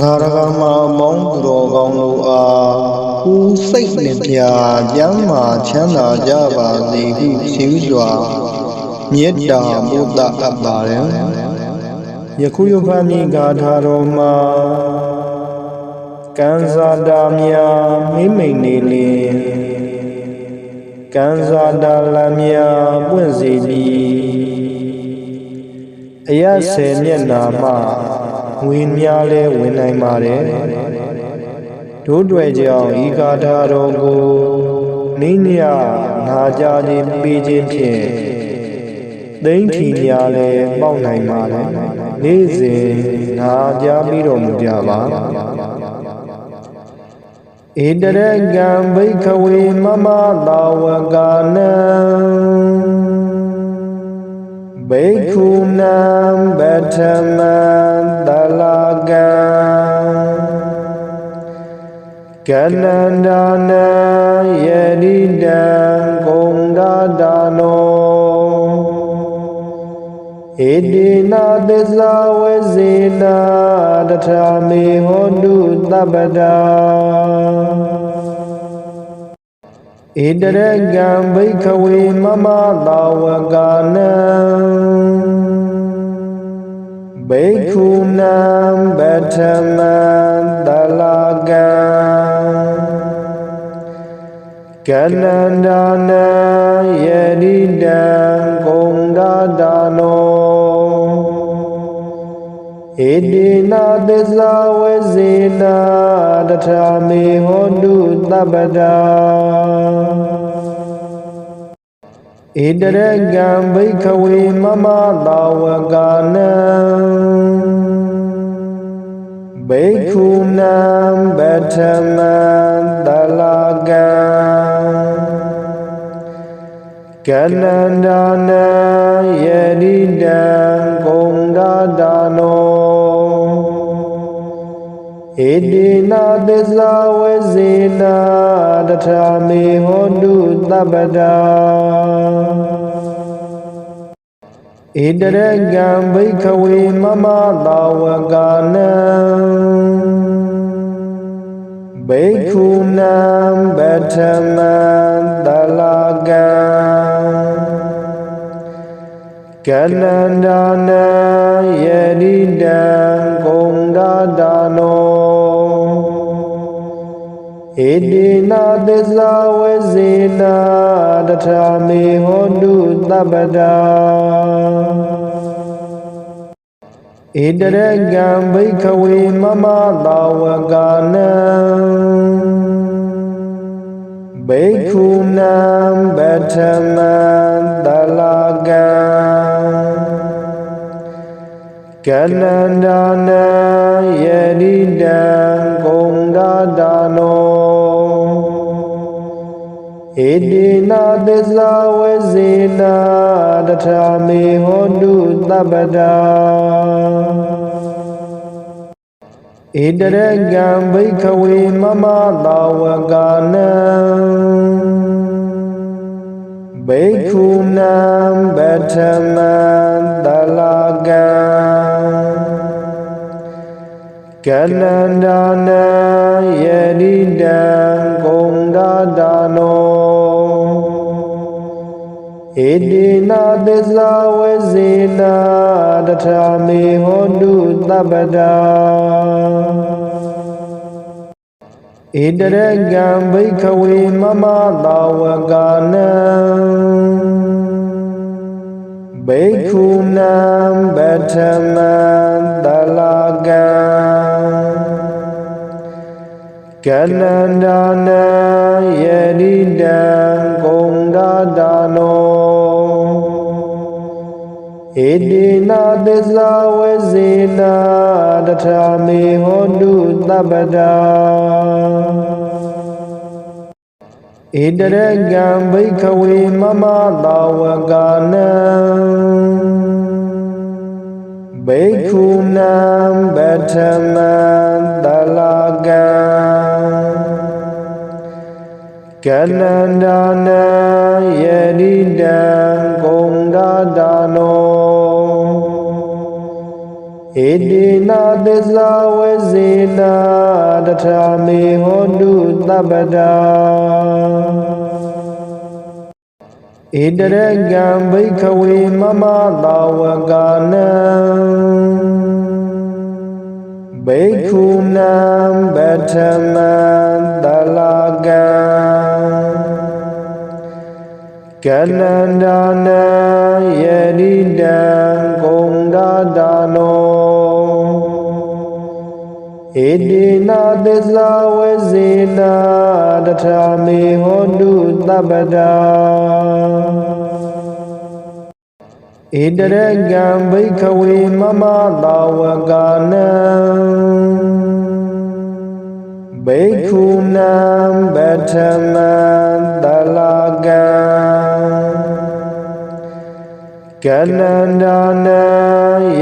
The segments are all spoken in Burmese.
ငါရကမှာမောင်းသူတော်ကောင်းတို့အားကိုစိတ်နှပြကျမ်းမာချမ်းသာကြပါစေဟုဆီဥစွာမေတ္တာမုဒ္ဒအပ်ပါတယ်ယခုယဖာမိဂါထာတော်မှာကံစားတာများမိမိန်နေလင်ကံစားတာလများပွင့်စေပြီးအရဆယ်မျက်နာမှဝ င်းများလဲဝင်နိုင်ပါတယ်တို့တွေကြောင့်ဤကာထာတော်ကိုနိညာနာကြခြင်းပေးခြင်းဖြင့်သိမ့်ထီများလဲပေါက်နိုင်ပါတယ်နေ့စဉ်နာကြပြီးတော်မူကြပါဧတရကံဘိခဝေမမသာဝကာနံဘိက္ခုနံပထမံ ကနန္ဒာနံယရိတံဂုံဒဒါနောဣတိနာသစ္စာဝေဇေနာတထာမေဟောတုသဗ္ဗတာဣတရကံဘိခဝေမမသာဝကာနံဘိက္ခုနံပထမံ ကနန္ဒာနံယရိတံဂုံဒဒါနောဣတိနာသစ္စာဝေဇေနာတထာမေဟောတုသဗ္ဗတာဣတရကံဘိခဝေမမသာဝကာနံဘိက္ခုနံပထမံ ကနန္ဒာနံယရိတံဂုံဒဒါနောဣတိနာသစ္စာဝေဇေနာတထာမေဟောတုသဗ္ဗတာဣတရကံဘိခဝေမမသာဝကာနံဘိက္ခုနံပထမံတလကံ ကနန္ဒာနံယရိတံဂုံဒဒါနောဣတိနာသစ္စာဝေဇေနာတထာမေဟောတုသဗ္ဗတာဣတရကံဘိခဝေမမသာဝကာနံဘိက္ခုနံပထမံတလကံ ကနန္ဒာနံယရိတံဂုံဒဒါနောဣတိနာသစ္စာဝေဇေနာတထာမေဟောတုသဗ္ဗတာဣတရကံဘိခဝေမမသာဝကာနံဘိက္ခုနံပထမံတလကံ ကနန္ဒာနံယရိတံဂုံဒဒါနောဣတိနာသစ္စာဝေဇေနာတထာမေဟောတုသဗ္ဗတာဣတရကံဘိခဝေမမသာဝကာနံဘိက္ခုနံပထမံတလကံ ကနန္ဒာနံယရိတံဂုံဒဒါနောဣတိနာသစ္စာဝေဇေနာတထာမေဟောတုသဗ္ဗတာဣတရကံဘိခဝေမမသာဝကာနံဘိက္ခုနံပထမံတလကံ ကနန္ဒာနံယရိတံဂုံဒဒါနောဣဣတိနာသစ္စာဝေဇေနာတထာမေဟောတုသဗ္ဗတာဣတရကံဘိခဝေမမသာဝကာနံဘိက္ခုနံပထမံတ ကလန္ဒာနံယရိတံကုံဒါဒါနောဣတိနာသစ္စာဝေဇေနာတထာမေဟောတုသဗ္ဗတာဣတရကံဘိခဝေမမသာဝကာနံဘိက္ခုနံပထမံ ကလန္ဒာနံ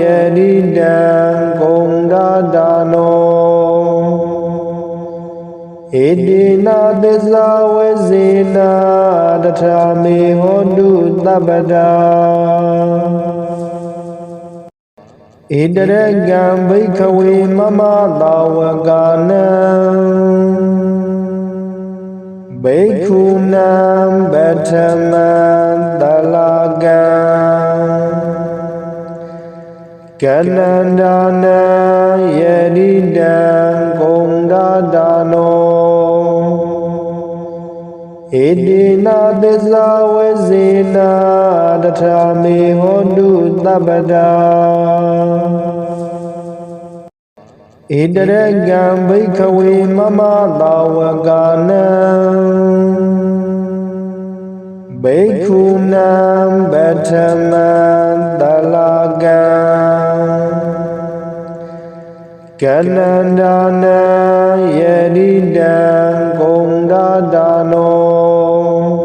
ယရိတံကုံဒါဒါနောဣတိနာသစ္စာဝေဇေနာတထာမေဟောတုသဗ္ဗတာဣတရကံဘိခဝေမမသာဝကာနံဘိက္ခုနံပထမံ ကလန္ဒာနံယရိတံကုံဒါဒါနောဣတိနာသစ္စာဝေဇေနာတထာမေဟောတုသဗ္ဗတာဣတရကံဘိခဝေမမသာဝကာနံဘိက္ခုနံပထမံတလကံ ကလန္ဒာနံယရိတံကုံဒါဒါနော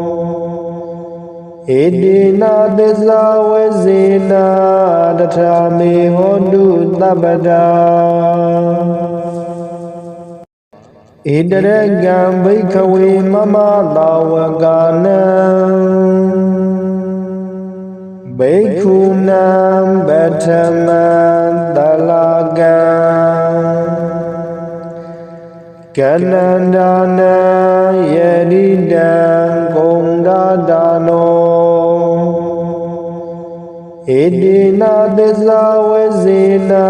ဣတိနာသစ္စာဝေဇေနာတထာမေဟောတုသဗ္ဗတာဣတရကံဘိခဝေမမသာဝကာနံဘိက္ခုနံပထမံတလကံ ကလန္ဒာနံယရိတံကုံဒါဒါနောဣတိနာသစ္စာဝေဇေနာ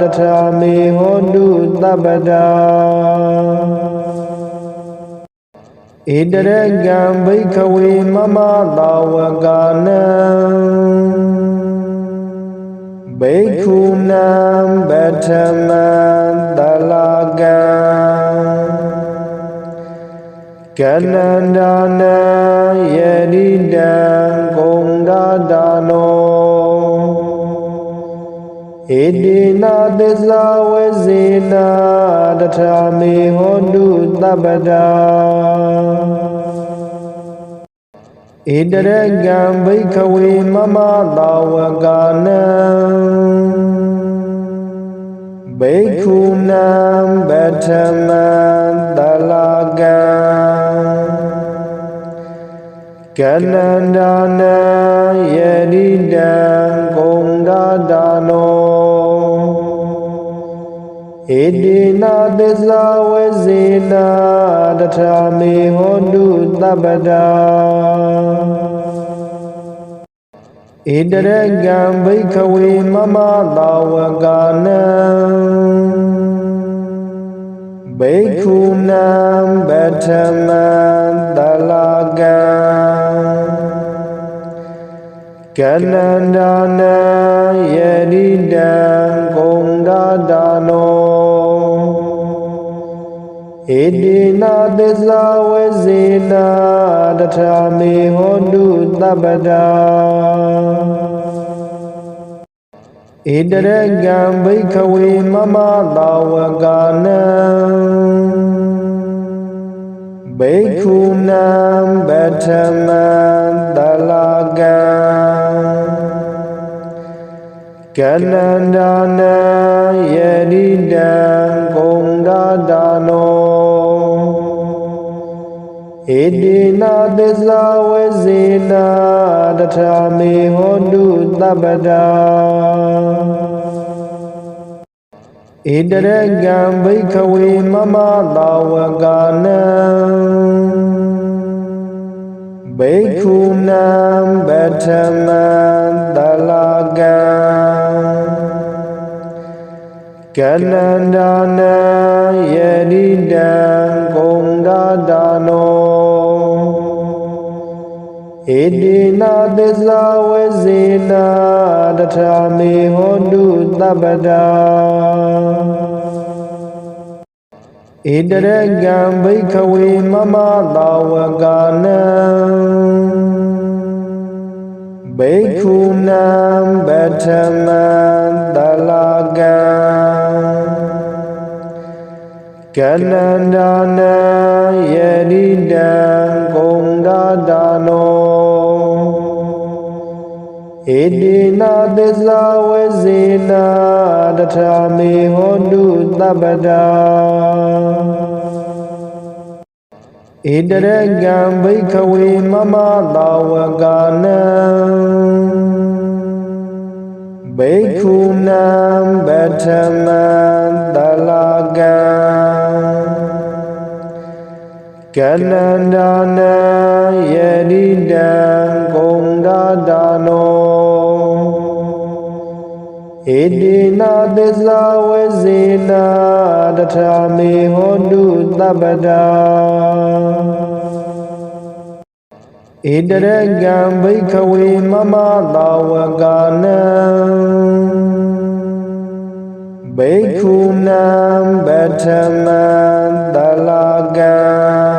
တထာမေဟောတုသဗ္ဗတာဣတရကံဘိခဝေမမသာဝကာနံဘိက္ခုနံပထမံတလကံ ကလန္ဒာနံယရိတံကုံဒါဒါနောဣတိနာသစ္စာဝေဇေနာတထာမေဟောတုသဗ္ဗတာဣတရကံဘိခဝေမမသာဝကာနံဘိက္ခုနံပထမံတလကံ ကလန္ဒာနံယရိတံကုံဒါဒါနောဣတိနာသစ္စာဝေဇေနာတထာမေဟောတုသဗ္ဗတာဣတရကံဘိခဝေမမသာဝကာနံဘိက္ခုနံပထမံတလကံ ကလန္ဒာနံယရိတံကုံဒါဒါနောဣတိနာသစ္စာဝေဇေနာတထာမေဟောတုသဗ္ဗတာဣတရကံဘိခဝေမမသာဝကာနံဘိက္ခုနံပထမံ ကလန္ဒာနံယရိတံကုံဒါဒါနောဣတိနာသစ္စာဝေဇေနာတထာမေဟောတုသဗ္ဗတာဣဣတရကံဘိခဝေမမသာဝကနံဘိက္ခုနံပထမံတလ ကံကနန္ဒာနံယရိတံဂုံဒါဒါနောဣတိနာသစ္စာဝဇေနာတထာမေဟောတုတပ္ပဒါဣတရကံဘိခဝေမမသာဝကနံဘိက္ခုနံပထမံ ကနန္ဒာနံယရိတံဂုံဒါဒါနောဣတိနာသစ္စာဝဇေနာတထာမေဟောတုတပ္ပဒါဣတရကံဘိခဝေမမသာဝကနံဘိက္ခုနံပထမံတလကံ ကနန္ဒာနံယရိတံဂုံဒါဒါနောဣတိနာသစ္စာဝဇေနာတထာမေဟောတုတပ္ပဒါဣတရကံဘိခဝေမမသာဝကနံဘိက္ခုနံပထမံတလကံ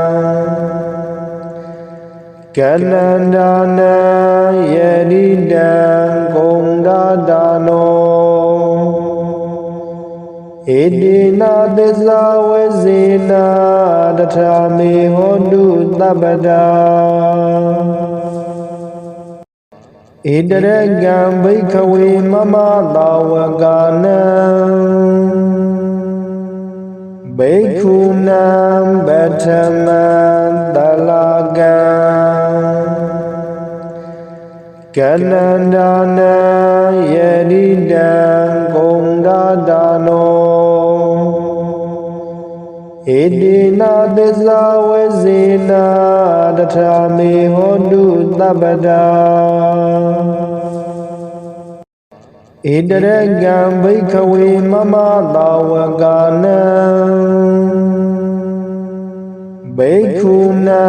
ကနန္ဒာနံယရိတံဂုံဒါဒါနောဣတိနာသစ္စာဝဇေနာတထာမေဟောတုတပ္ပဒါဣတရကံဘိခဝေမမသာဝကနံဘိက္ခုနံပထမံတလကံ ကနန္ဒာနံယရိတံဂုံဒါဒါနောဣတိနာသစ္စာဝဇေနာတထာမေဟောတုတပ္ပဒါဣတရကံဘိခဝေမမသာဝကနံဘိက္ခုနံ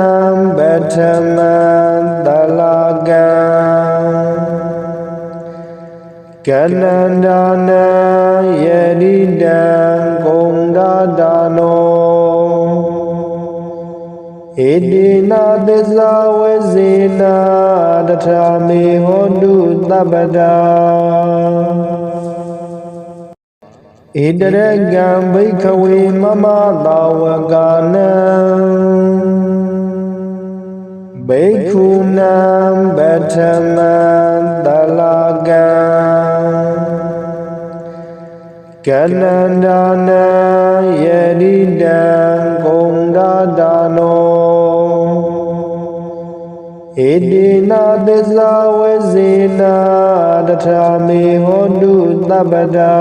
ပထမံတလကံ ကနန္ဒာနံယရိတံဂုံဒါဒါနောဣတိနာသစ္စာဝဇေနာတထာမေဟောတုတပ္ပဒါဣတရကံဘိခဝေမမသာဝကနံဘိက္ခုနံပထမံတလကံ ကနန္ဒာနံယရိတံဂုံဒါဒါနောဣတိနာသစ္စာဝဇေနာတထာမေဟောတုတပ္ပဒါ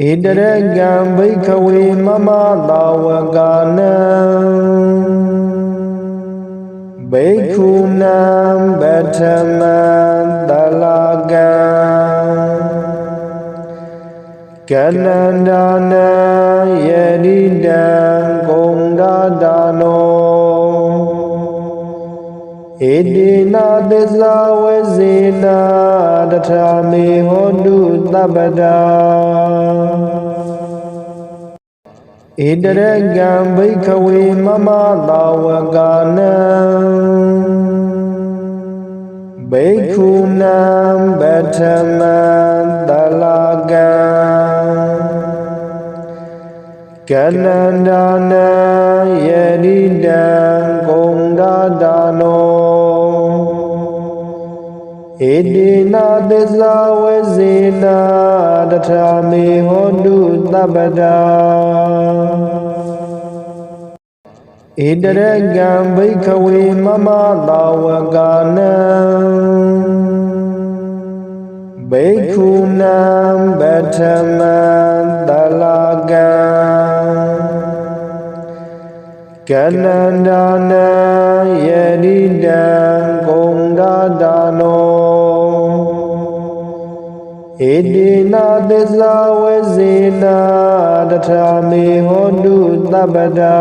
ဣတရကံဘိခဝေမမသာဝကနံဘိက္ခုနံပထမံတလ ကံကနန္ဒာနံယရိတံဂုံဒါဒါနောဣတိနာသစ္စာဝဇေနာတထာမေဟောတုတပ္ပဒါဣတရကံဘိခဝေမမသာဝကနံဘိက္ခုနံပထမံ ကနန္ဒာနံယရိတံဂုံဒါဒါနောဣတိနာသစ္စာဝဇေနာတထာမေဟောတုတပ္ပဒါဣတရကံဘိခဝေမမသာဝကနံဘ ဘိက္ခုနံပထမံ ကဏန္ဒာနံယရိတံဂုံဒါဒါနောဣတိနာသစ္စာဝေဇေနာတထာမေဟောတုတပ္ပဒါ